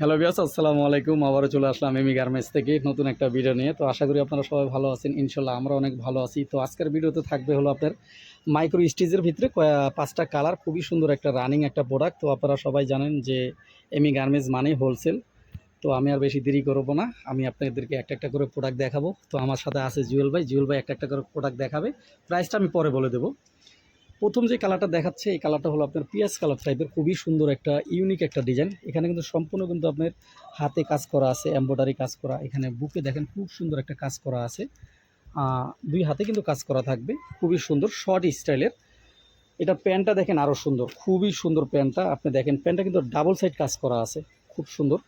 Hello বিয়াস আসসালামু আলাইকুম। আবারও চলে আসলাম এমি গার্মেন্টস থেকে নতুন একটা ভিডিও নিয়ে। তো আশা করি আপনারা সবাই ভালো আছেন। ইনশাল্লাহ আমরা অনেক ভালো আছি। তো আজকের ভিডিওতে থাকবে হলো আপনার মাইক্রো স্টিজের ভিতরে পাঁচটা কালার খুবই সুন্দর একটা রানিং একটা প্রোডাক্ট তো আপনারা সবাই জানেন যে এমি গার্মেন্টস মানেই হোলসেল তো আমি আর বেশি দেরি করব না। আমি আপনাদেরকে একটা একটা করে প্রোডাক্ট দেখাবো। তো আমার সাথে আছে জুয়েল ভাই। জুয়েল ভাই একটা একটা করে প্রোডাক্ট দেখাবে। প্রাইসটা আমি পরে বলে দেবো। প্রথম যে কালারটা দেখাচ্ছে, এই কালারটা হলো আপনার পিয়াজ কালার টাইপের খুবই সুন্দর একটা ইউনিক একটা ডিজাইন এখানে কিন্তু সম্পূর্ণ কিন্তু আপনার হাতে কাজ করা আছে এমব্রয়ডারি কাজ করা, এখানে বুকে দেখেন খুব সুন্দর একটা কাজ করা আছে। দুই হাতে কিন্তু কাজ করা থাকবে, খুবই সুন্দর শর্ট স্টাইলের এটা প্যান্টটা দেখেন আরও সুন্দর, খুবই সুন্দর প্যান্টটা। আপনি দেখেন, প্যান্টটা কিন্তু ডাবল সাইড কাজ করা আছে, খুব সুন্দর।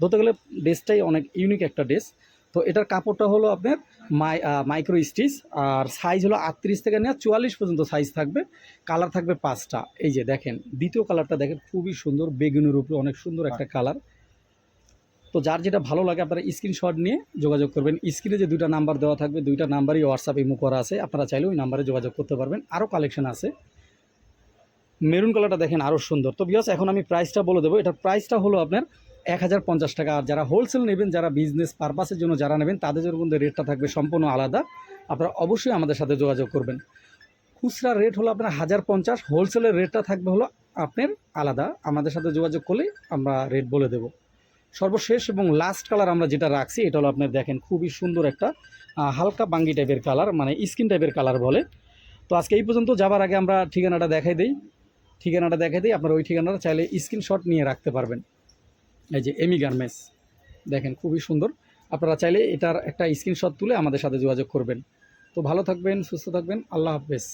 ধরতে গেলে ড্রেসটাই অনেক ইউনিক একটা ড্রেস তো এটার কাপড়টা হলো আপনার মাই মাইক্রো স্টিচ আর সাইজ হলো আটত্রিশ থেকে নেওয়া চুয়াল্লিশ পর্যন্ত সাইজ থাকবে। কালার থাকবে পাঁচটা। এই যে দেখেন দ্বিতীয় কালারটা দেখেন খুবই সুন্দর বেগুনের উপরে অনেক সুন্দর একটা কালার তো যার যেটা ভালো লাগে আপনারা স্ক্রিনশট নিয়ে যোগাযোগ করবেন। স্ক্রিনে যে দুইটা নাম্বার দেওয়া থাকবে দুইটা নাম্বারই হোয়াটসঅ্যাপ ইমো করা আছে। আপনারা চাইলে ওই নাম্বারে যোগাযোগ করতে পারবেন। আরও কালেকশন আছে। মেরুন কালারটা দেখেন আরও সুন্দর। তো বিকজ এখন আমি প্রাইসটা বলে দেবো। এটার প্রাইসটা হলো আপনার এক হাজার পঞ্চাশ টাকা। আর যারা হোলসেল নেবেন, যারা বিজনেস পারপাসের জন্য যারা নেবেন, তাদের জন্য কিন্তু রেটটা থাকবে সম্পূর্ণ আলাদা। আপনারা অবশ্যই আমাদের সাথে যোগাযোগ করবেন। খুচরা রেট হলো আপনার হাজার পঞ্চাশ হোলসেলের রেটটা থাকবে হলো আপনার আলাদা। আমাদের সাথে যোগাযোগ করলেই আমরা রেট বলে দেব। সর্বশেষ এবং লাস্ট কালার আমরা যেটা রাখছি, এটা হলো আপনার দেখেন খুবই সুন্দর একটা হালকা বাঙ্গি টাইপের কালার মানে স্কিন টাইপের কালার বলে। তো আজকে এই পর্যন্ত যাবার আগে আমরা ঠিকানাটা দেখাই দিই। ঠিকানাটা দেখাই দিই, আপনারা ওই ঠিকানাটা চাইলে স্ক্রিনশট নিয়ে রাখতে পারবেন। এই যে এমি গার্মেন্টস দেখেন খুবই সুন্দর। আপনারা চাইলে এটার একটা স্ক্রিনশট তুলে আমাদের সাথে যোগাযোগ করবেন। তো ভালো থাকবেন, সুস্থ থাকবেন, আল্লাহ হাফেজ।